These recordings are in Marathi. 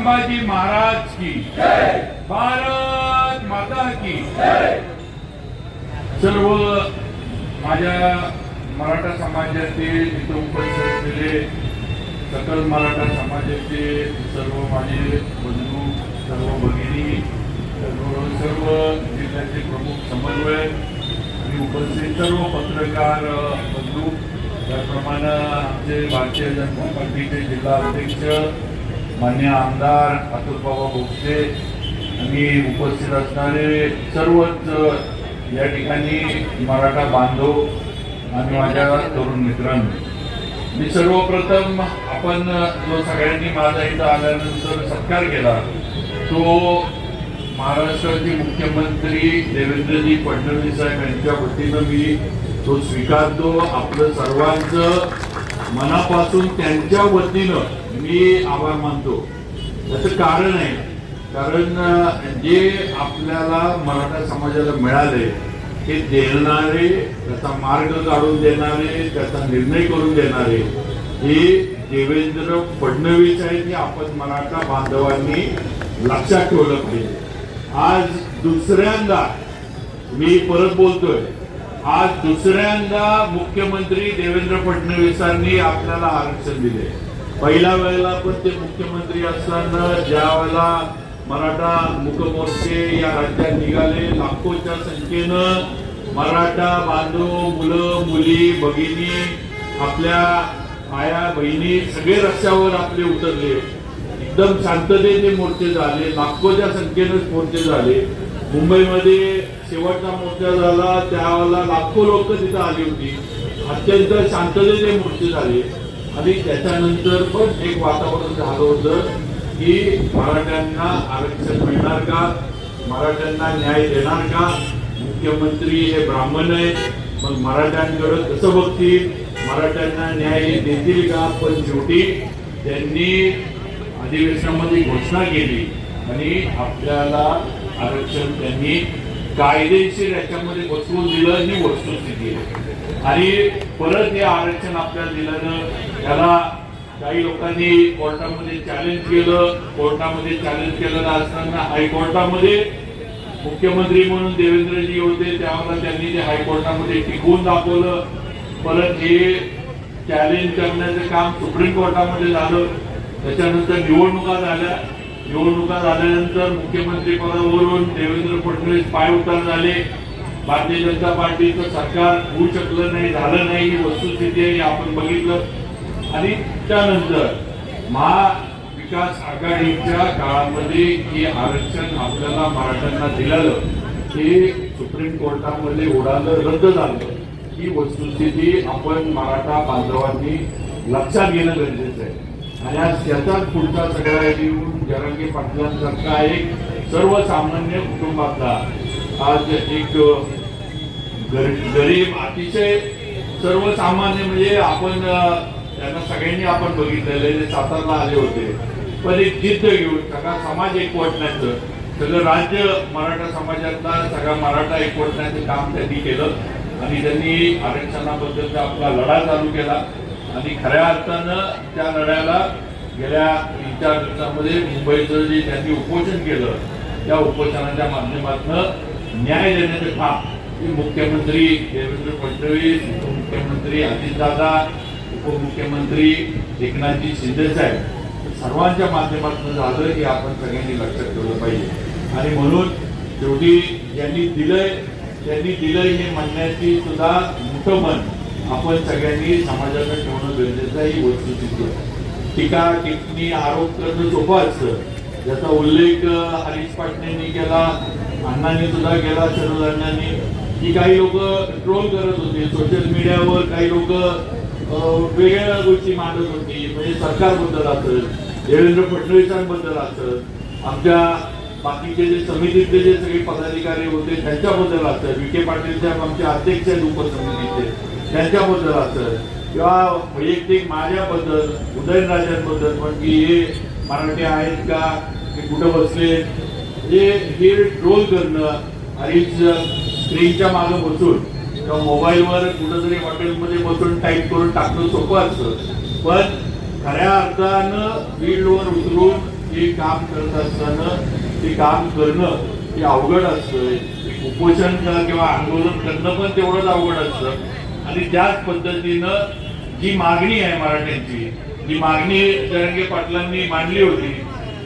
संभाजी महाराज की। भारत माता की। सर्व माझ्या मराठा समाजातील इथं उपस्थित असलेले सकल मराठा समाजाचे सर्व माझे बंधू सर्व भगिनी सर्व जिल्ह्याचे प्रमुख समन्वयक आणि उपस्थित सर्व पत्रकार बंधू त्याप्रमाणे आमचे भारतीय जनता पार्टीचे जिल्हा अध्यक्ष मान्य आमदार अतुलबाबा भोपसे आणि उपस्थित असणारे सर्वच या ठिकाणी मराठा बांधव आणि माझ्या तरुण मित्रांनो. मी सर्वप्रथम आपण जो सगळ्यांनी माझा इथं आल्यानंतर सत्कार केला तो महाराष्ट्राचे मुख्यमंत्री देवेंद्रजी फडणवीस साहेब यांच्या वतीनं मी तो स्वीकारतो. आपलं सर्वांचं मनापासून त्यांच्या वतीनं मी आभार मानतो. त्याचं कारण आहे कारण जे आपल्याला मराठा समाजाला मिळाले हे देणारे त्याचा मार्ग काढून देणारे त्याचा निर्णय करून देणारे हे देवेंद्र फडणवीस आहेत हे आपण मराठा बांधवांनी लक्षात ठेवलं पाहिजे. आज दुसऱ्यांदा मी परत बोलतोय आज दुसऱ्यांदा मुख्यमंत्री देवेंद्र फडणवीसांनी आपल्याला आरक्षण दिले पहिल्या वेळेला पण ते मुख्यमंत्री असताना ज्या वेळेला मराठा मुकमोर्चे या राज्यात निघाले लाखोच्या संख्येनं मराठा बांधव मुलं मुली भगिनी आपल्या आया बहिणी सगळे रस्त्यावर आपले उतरले. एकदम शांततेचे मोर्चे झाले लाखोच्या संख्येनं मोर्चे झाले. मुंबईमध्ये शेवटचा मोर्चा झाला त्यावेळेला लाखो लोक तिथं आली होती. अत्यंत शांततेचे मोर्चे झाले. आणि त्याच्यानंतर पण एक वातावरण झालं होतं की मराठ्यांना आरक्षण मिळणार का? मराठ्यांना न्याय देणार का? मुख्यमंत्री हे ब्राह्मण आहेत मग मराठ्यांकडे कसं बघतील? मराठ्यांना न्याय देतील का? पण शेवटी त्यांनी अधिवेशनामध्ये घोषणा केली आणि आपल्याला आरक्षण त्यांनी कायदेशीर याच्यामध्ये बसवून दिलं ही वस्तुस्थिती आहे. आणि परत हे आरक्षण आपल्याला दिल्यानं त्याला काही लोकांनी कोर्टामध्ये चॅलेंज केलं. कोर्टामध्ये चॅलेंज केलेलं असताना हायकोर्टामध्ये मुख्यमंत्री म्हणून देवेंद्रजी होते त्यावेळेला त्यांनी ते हायकोर्टामध्ये टिकवून दाखवलं. परत हे चॅलेंज करण्याचं काम सुप्रीम कोर्टामध्ये झालं. त्याच्यानंतर निवडणुका झाल्या. निवडणुका झाल्यानंतर मुख्यमंत्री पदावरून देवेंद्र फडणवीस पाय उतार झाले. भारतीय जनता पार्टीचं सरकार होऊ शकलं नाही झालं नाही ही वस्तुस्थिती आहे आपण बघितलं. आणि त्यानंतर महाविकास आघाडीच्या काळामध्ये हे आरक्षण आपल्याला मराठ्यांना दिलेलं हे सुप्रीम कोर्टामध्ये उडालं रद्द झालं. ही वस्तुस्थिती आपण मराठा बांधवांनी लक्षात घेणं गरजेचं आहे. आणि आज त्याचाच पुढचा सगळा येऊन जरांगे पाटलांसारखा एक सर्वसामान्य कुटुंबातला आज एक गरीब अतिशय सर्वसामान्य म्हणजे आपण त्यांना सगळ्यांनी आपण बघितलेले ते सातारला आले होते. पण एक जिद्द घेऊन सगळा समाज एकवटण्याचं सगळं राज्य मराठा समाजातला सगळा मराठा एकवटण्याचं काम त्यांनी केलं. आणि त्यांनी आरक्षणाबद्दलचा आपला लढा चालू केला. आणि खऱ्या अर्थानं त्या लढ्याला गेल्या तीन चार दिवसामध्ये मुंबईचं जे त्यांनी उपोषण केलं त्या उपोषणाच्या माध्यमातून न्याय देण्याचं काम मुख्यमंत्री देवेंद्र फडणवीस उपमुख्यमंत्री अजितदादा उपमुख्यमंत्री एकनाथजी शिंदेसाहेब सर्वांच्या माध्यमातून झालं की आपण सगळ्यांनी लक्षात ठेवलं पाहिजे. आणि म्हणून शेवटी ज्यांनी दिलंय त्यांनी दिलंय हे म्हणण्याची सुद्धा मोठं मन आपण सगळ्यांनी समाजाकडे ठेवणं गरजेचं आहे ही वस्तुस्थिती आहे टीका टिप्पणी आरोप करणं सोपं असतं. ज्याचा उल्लेख हरीश पाटणेंनी केला अण्णांनी सुद्धा केला शरद अण्णांनी. की काही लोक ट्रोल करत होते सोशल मीडियावर काही लोक वेगळ्या गोष्टी मांडत होती. म्हणजे सरकारबद्दल असेल देवेंद्र फडणवीसांबद्दल असेल आमच्या बाकीचे जे समितीतले जे सगळे पदाधिकारी होते त्यांच्याबद्दल असेल विखे पाटील साहेब आमचे अध्यक्ष आहेत उपसमितीचे त्यांच्याबद्दल असेल किंवा वैयक्तिक माझ्याबद्दल उदयनराजांबद्दल पण की हे मराठी आहेत का ते कुठं बसले हे हे ट्रोल करणं आणि स्क्रीनच्या मागं बसून किंवा मोबाईलवर कुठंतरी हॉटेलमध्ये बसून टाईप करून टाकणं सोपं असतं. पण खऱ्या अर्थानं फील्डवर उतरून हे काम करत असताना ते काम करणं हे अवघड असतं. उपोषण करणं किंवा आंदोलन करणं पण तेवढंच अवघड असतं. आणि त्याच पद्धतीनं जी मागणी आहे मराठ्यांची जी मागणी जरंगे पाटलांनी मांडली होती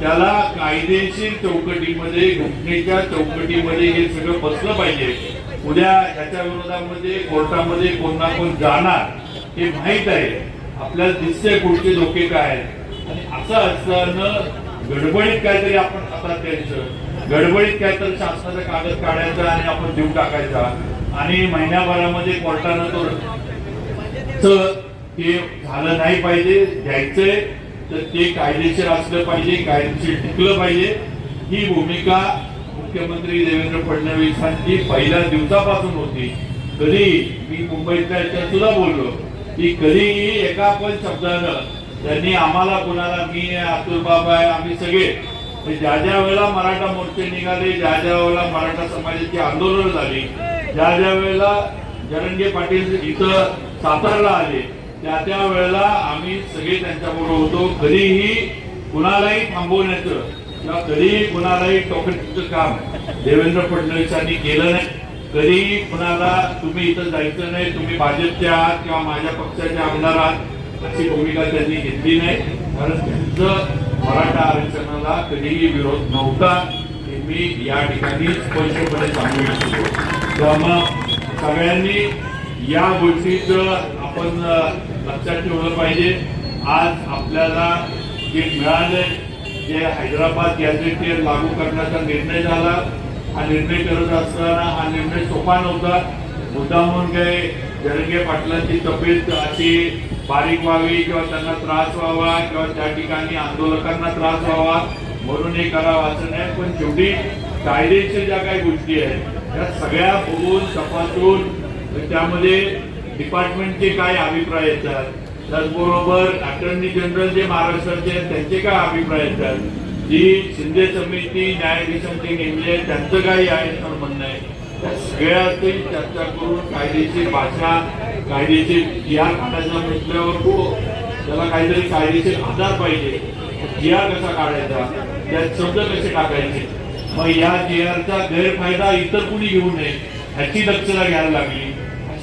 त्याला कायदेशीर चौकटीमध्ये घटनेच्या चौकटीमध्ये हे सगळं बसलं पाहिजे. उद्या याच्या विरोधामध्ये कोर्टामध्ये कोण ना कोण जाणार हे माहीत आहे. आपल्याला दिसते पुढचे धोके काय आहेत. आणि असं असताना गडबडीत काहीतरी आपण हातात द्यायचं गडबडीत काहीतरी शासनाचा कागद काढायचा आणि आपण देऊ टाकायचा. आणि महिन्याभरामध्ये कोर्टानं तो हे झालं नाही पाहिजे द्यायचंय. तर ते कायदेशीर असलं पाहिजे कायदेशीर टिकलं पाहिजे. ही भूमिका मुख्यमंत्री देवेंद्र फडणवीसांची पहिल्या दिवसापासून होती. कधी मी मुंबईतल्या सुद्धा बोललो की कधीही एका पण शब्दानं त्यांनी आम्हाला कोणाला मी अतुल बाबा आहे आम्ही सगळे ज्या ज्या वेळेला मराठा मोर्चे निघाले ज्या ज्या वेळेला मराठा समाजाची आंदोलन झाली ज्या ज्या वेळेला जरंगे पाटील इथं सातारला आले त्या त्या वेळेला आम्ही सगळे त्यांच्याबरोबर होतो. कधीही कुणालाही थांबवण्याचं किंवा कधीही कुणालाही टोकण्याचं काम देवेंद्र फडणवीसांनी केलं नाही. कधीही कुणाला तुम्ही इथं जायचं नाही तुम्ही भाजपचे आहात किंवा माझ्या पक्षाचे आमदार आहात अशी भूमिका त्यांनी घेतली नाही. कारण त्यांचं मराठा आरक्षणाला कधीही विरोध नव्हता. हे मी या ठिकाणी स्पष्टपणे सांगू इच्छितो. त्यामुळं सगळ्यांनी या गोष्टीचं आपण लक्षात ठेवलं पाहिजे. आज आपल्याला जे मिळाले जे हैदराबाद गॅझेट लागू करण्याचा निर्णय झाला. हा निर्णय करत असताना हा निर्णय सोपा नव्हता. मुद्दामून काही जरंगे पाटलांची तब्येत अशी बारीक व्हावी किंवा त्यांना त्रास व्हावा किंवा त्या ठिकाणी आंदोलकांना त्रास व्हावा म्हणून हे करावं असं नाही. पण शेवटी कायदेशीर ज्या काही गोष्टी आहेत त्या सगळ्या बघून तपासून त्यामध्ये डिपार्टमेंटचे काय अभिप्राय येतात? त्याचबरोबर अटर्नी जनरल जे महाराष्ट्राचे आहेत त्यांचे काय अभिप्राय येतात? जी शिंदे समिती न्यायाधीशांची नेमली आहे त्यांचं काय याच्यावर म्हणणं आहे. त्या सगळ्यातही चर्चा करून कायदेशीर भाषा कायदेशीर जिहार काढायचा म्हटल्यावर तो त्याला काहीतरी कायदेशीर आधार पाहिजे. जिहार कसा काढायचा? त्यात शब्द कसे टाकायचे? मग या जिहारचा गैरफायदा इतर कुणी घेऊ नये ह्याची दक्षता घ्यायला लागली.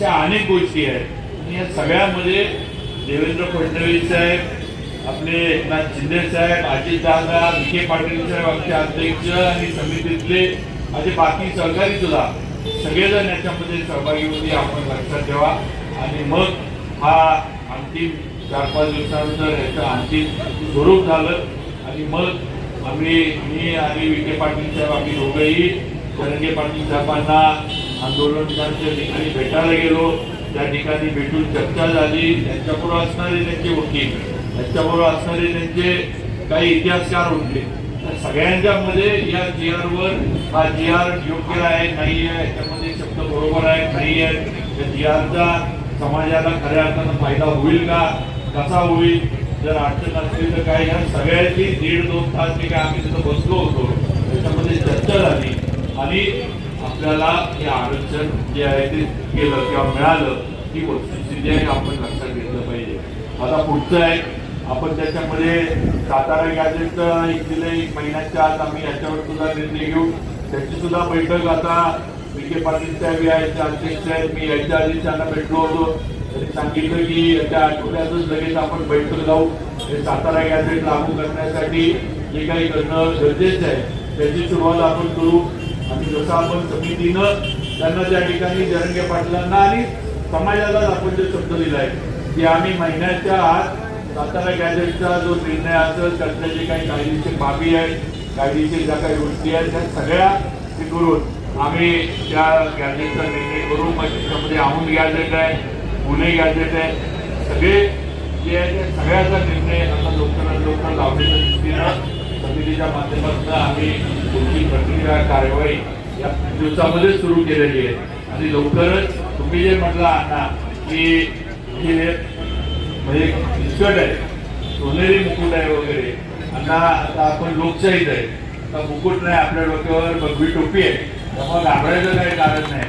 अशा अनेक गोष्टी आहेत. आणि या सगळ्यामध्ये देवेंद्र फडणवीस साहेब आपले एकनाथ शिंदे साहेब अजित दादा विखे पाटील साहेब आमचे अध्यक्ष आणि समितीतले माझे बाकी सहकारी सुद्धा सगळेजण याच्यामध्ये सहभागी होते आपण लक्षात ठेवा. आणि मग हा अंतिम चार पाच दिवसानंतर याचं अंतिम स्वरूप झालं. आणि मग आम्ही मी आणि विखे पाटील साहेब आम्ही दोघंही तरंगे पाटील साहेबांना आंदोलनकांच्या ठिकाणी भेटायला गेलो. त्या ठिकाणी भेटून चर्चा झाली. त्यांच्याबरोबर असणारे त्यांचे वकील त्यांच्याबरोबर असणारे त्यांचे काही इतिहासकार होते. सगळ्यांच्या मध्ये या जी वर हा जी आर योग्य आहे नाही आहे याच्यामध्ये शब्द बरोबर आहे नाही आहे त्या जी आरचा समाजाला खऱ्या अर्थानं फायदा होईल का? कसा होईल? जर अडचण असली तर काय? ह्या सगळ्यांची दीड दोन तास जे काय आम्ही तिथं बसलो होतो. त्याच्यामध्ये चर्चा झाली. आणि आपल्याला हे आरक्षण जे आहे ते केलं किंवा मिळालं ही वस्तुस्थिती आहे आपण लक्षात घेतलं पाहिजे. आता पुढचं आहे आपण त्याच्यामध्ये सातारा गॅजेटचं एक दिलं एक महिन्याच्या आत आम्ही याच्यावर सुद्धा निर्णय घेऊ. त्याची सुद्धा बैठक आता विखे पाटील साहेब यायचे अध्यक्ष आहेत. मी याच्या आधी त्यांना भेटलो होतो. त्यांनी सांगितलं की त्या आठवड्यातच लगेच आपण बैठक लावू. हे सातारा गॅजेट लागू करण्यासाठी जे काही करणं गरजेचं आहे त्याची सुरुवात आपण करू. आणि जसं आपण समितीनं त्यांना त्या ठिकाणी जरंगे पाटलांना आणि समाजाला आपण जे शब्द दिलाय की आम्ही महिन्याच्या आत सातारा गॅजेटचा जो निर्णय असेल त्यातल्या जे काही कायदेशीर बाबी आहेत कायदेशीर ज्या काही गोष्टी आहेत त्या सगळ्या हे करून आम्ही त्या गॅजेटचा निर्णय करू. मग त्याच्यामध्ये अमूल गॅजेट आहे पुणे गॅजेट आहे सगळे जे आहे ते सगळ्याचा निर्णय आता लवकरात लवकर लावण्याच्या दृष्टीनं समितीच्या माध्यमातून आम्ही तुमची प्रक्रिया कारवाई या दिवसामध्ये सुरू केलेली आहे. आणि लवकरच तुम्ही जे म्हटला अण्णा की हे म्हणजे बिस्कट आहे सोनेरी मुकुट आहे वगैरे अण्णा आता आपण लोकशाहीत आहे. आता मुकुट नाही आपल्या डोक्यावर बगवी टोपी आहे. त्यामुळे घाबरायचं काही कारण नाही.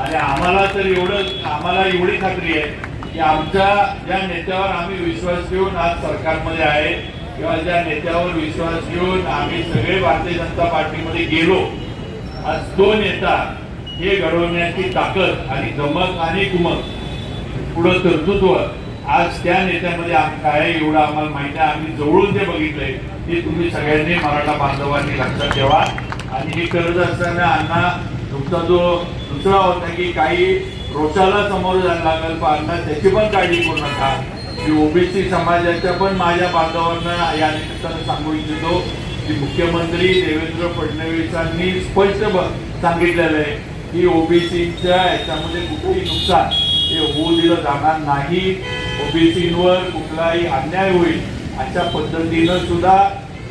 आणि आम्हाला तर एवढं आम्हाला एवढी खात्री आहे की आमच्या ज्या नेत्यावर आम्ही विश्वास ठेवून आज सरकारमध्ये आहे. किंवा ज्या नेत्यावर विश्वास घेऊन आम्ही सगळे भारतीय जनता पार्टीमध्ये गेलो आज तो नेता हे घडवण्याची ताकद आणि गमक आणि कुमक पुढं कर्तृत्व आज त्या नेत्यामध्ये काय एवढं आम्हाला माहिती आहे. आम्ही जवळून ते बघितलंय ते तुम्ही सगळ्यांनी मराठा बांधवांनी लक्षात ठेवा. आणि हे करत असताना अण्णा तुमचा जो दुसरा होता की काही रोषाला समोर जायला लागेल पण अण्णा त्याची पण काळजी करू नका. की ओबीसी समाजाच्या पण माझ्या बांधवांना या निमित्तानं सांगू इच्छितो की मुख्यमंत्री देवेंद्र फडणवीसांनी स्पष्ट सांगितलेलं आहे की ओबीसीच्या याच्यामध्ये कुठेही नुकसान हे होऊ दिलं जाणार नाही. ओबीसीवर कुठलाही अन्याय होईल अशा पद्धतीनं सुद्धा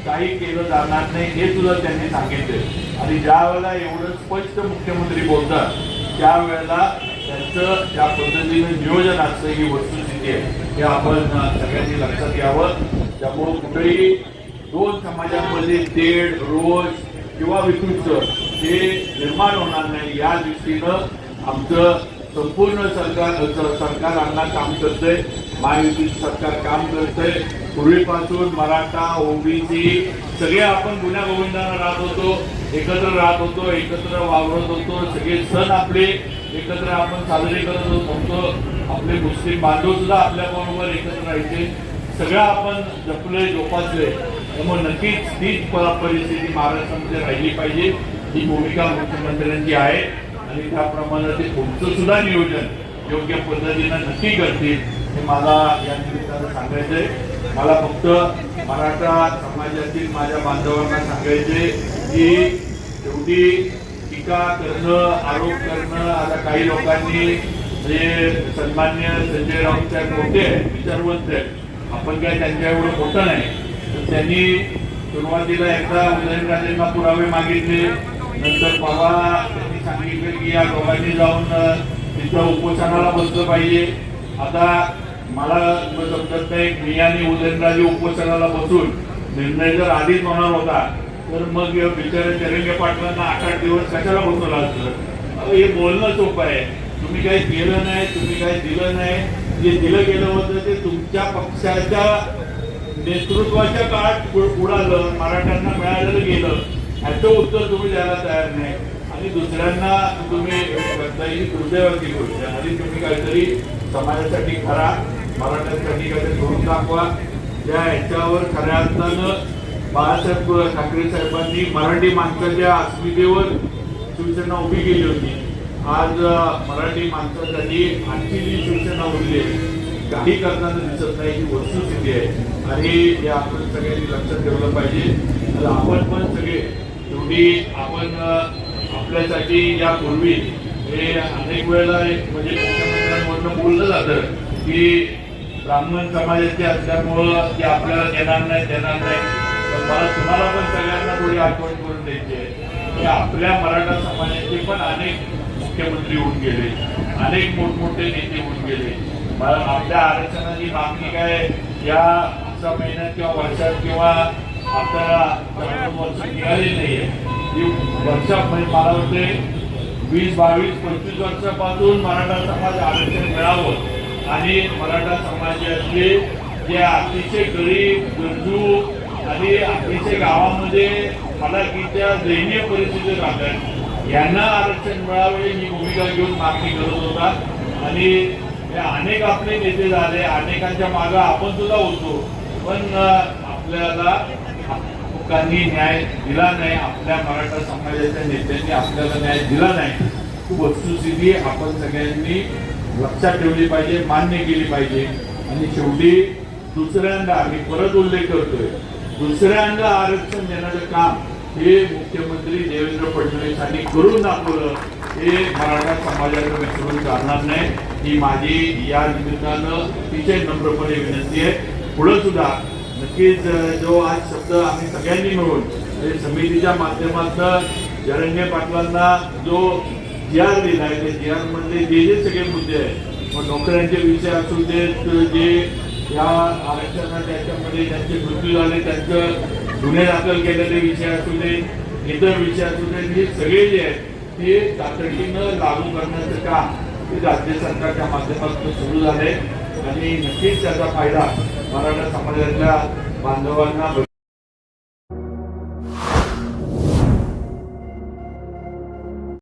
काही केलं जाणार नाही हे सुद्धा त्यांनी सांगितले आणि ज्या वेळेला एवढं स्पष्ट मुख्यमंत्री बोलतात त्यावेळेला त्यांचं त्या पद्धतीनं नियोजन असतं ही वस्तुस्थिती आहे. हे आपण सगळ्यांनी लक्षात घ्यावं. त्यामुळं कुठेही दोन समाजामध्ये तेढ रोज किंवा विकृत हे निर्माण होणार नाही. या दृष्टीनं आमचं संपूर्ण सरकार स- सरकार अण्णा काम करतंय. महायुती सरकार काम करतंय. पूर्वीपासून मराठा ओबीसी सगळे आपण गुन्ह्या गोविंदांना राहत होतो एकत्र राहत होतो एकत्र वावरत होतो. सगळे सण आपले एकत्र आपण साजरे करत होतो. आपले मुस्लिम बांधव सुद्धा आपल्या बरोबर एकत्र राहायचे. सगळं आपण जपले जोपासले त्यामुळे नक्कीच तीच परिस्थिती महाराष्ट्रामध्ये राहिली पाहिजे. ही भूमिका मुख्यमंत्र्यांची आहे. आणि त्याप्रमाणे ते पुढचं सुद्धा नियोजन योग्य पद्धतीनं नक्की करतील हे मला या निमित्तानं सांगायचंय. मला फक्त मराठा समाजातील माझ्या बांधवांना सांगायचे की शेवटी टीका करणं आरोप करणं आता काही लोकांनी म्हणजे सन्मान्य संजय राऊत साहेब मोठे आहेत विचारवंत आहेत आपण काय त्यांच्या एवढं मोठं नाही. तर त्यांनी सुरुवातीला एकदा उदयनराजेंना पुरावे मागितले. नंतर बाबा त्यांनी सांगितलं की या दोघांनी जाऊन तिथं उपोषणाला बसलं पाहिजे. आता मला समजत नाही मी आणि उदयनराजे उपोषणाला बसून निर्णय जर आधीच होणार होता तर मग बिचारे चरंगे पाटलांना आठ आठ दिवस कशाला बसवला असतं? हे बोलणं सोपं आहे. तुम्ही काही केलं नाही तुम्ही काही दिलं नाही. जे दिलं गेलं होतं ते तुमच्या पक्षाच्या नेतृत्वाच्या काळात उडालं मराठ्यांना मिळालेलं गेलं. ह्याचं उत्तर तुम्ही द्यायला तयार नाही. आणि दुसऱ्यांना तुम्ही करता ही दुर्दैवाची गोष्ट आहे आणि तुम्ही काहीतरी समाजासाठी करा मराठ्यांसाठी काहीतरी करून दाखवा. त्या ह्याच्यावर खऱ्या अर्थानं बाळासाहेब ठाकरे साहेबांनी मराठी माणसाच्या अस्मितेवर शिवसेना उभी केली होती. आज मराठी माणसासाठी आणखी जी शिवसेना उरली आहे, काही करताना दिसत नाही ही वस्तुस्थिती आहे. आणि हे आपण सगळ्यांनी लक्षात ठेवलं पाहिजे. तर आपण पण सगळे एवढी आपण आपल्यासाठी यापूर्वी हे अनेक वेळेला एक म्हणजे मुख्यमंत्र्यांमधनं बोललं जातं की ब्राह्मण समाजाचे असल्यामुळं ते आपल्याला देणार नाही देणार नाही. पण मला तुम्हाला पण सगळ्यांना थोडी आठवण करून द्यायची आहे. की आपल्या मराठा समाजाचे पण अनेक मुख्यमंत्री होऊन गेले अनेक मोठमोठे नेते होऊन गेले. आपल्या आरक्षणाची मागणी काय या महिन्यात किंवा वर्षात किंवा आता वर्ष निघाली नाहीये. ही वर्षा म्हणजे मला वाटते वीस बावीस पंचवीस वर्षापासून मराठा समाज आरक्षण मिळावं. आणि मराठा समाजातले जे अतिशय गरीब गरजू आणि अतिशय गावामध्ये मला की त्या दयनीय परिस्थितीत राहतात. यांना आरक्षण मिळावे ही भूमिका घेऊन मागणी करत होता. आणि अनेक आपले नेते झाले अनेकांच्या मागं आपण सुद्धा होतो. पण आपल्याला लोकांनी न्याय दिला नाही आपल्या मराठा समाजाच्या नेत्यांनी आपल्याला न्याय दिला नाही. ही वस्तुस्थिती आपण सगळ्यांनी लक्षात ठेवली पाहिजे मान्य केली पाहिजे. आणि शेवटी दुसऱ्यांदा मी परत उल्लेख करतोय दुसऱ्यांदा आरक्षण देण्याचं काम हे मुख्यमंत्री देवेंद्र फडणवीसांनी करून दाखवलं हे मराठा समाजाला विसरून चालणार नाही. ही माझी या निमित्तानं अतिशय नम्रपणे विनंती आहे. पुढं सुद्धा नक्कीच जो आज शब्द आम्ही सगळ्यांनी मिळून म्हणजे समितीच्या माध्यमातून जरंगे पाटलांना जो जी आर दिला आहे ते जी आरमध्ये जे जे सगळे मुद्दे आहेत मग नोकऱ्यांचे विषय असू देत जे या आरक्षणात त्याच्यामध्ये ज्यांचे मृत्यू झाले त्यांचं गुन्हे दाखल केलेले विषय असू दे इतर विषय असू दे हे सगळे जे आहेत ते तातडीनं लागू करण्याचं काम ते राज्य सरकारच्या माध्यमातून सुरू झाले आणि नक्कीच त्याचा फायदा मराठा समाजातल्या बांधवांना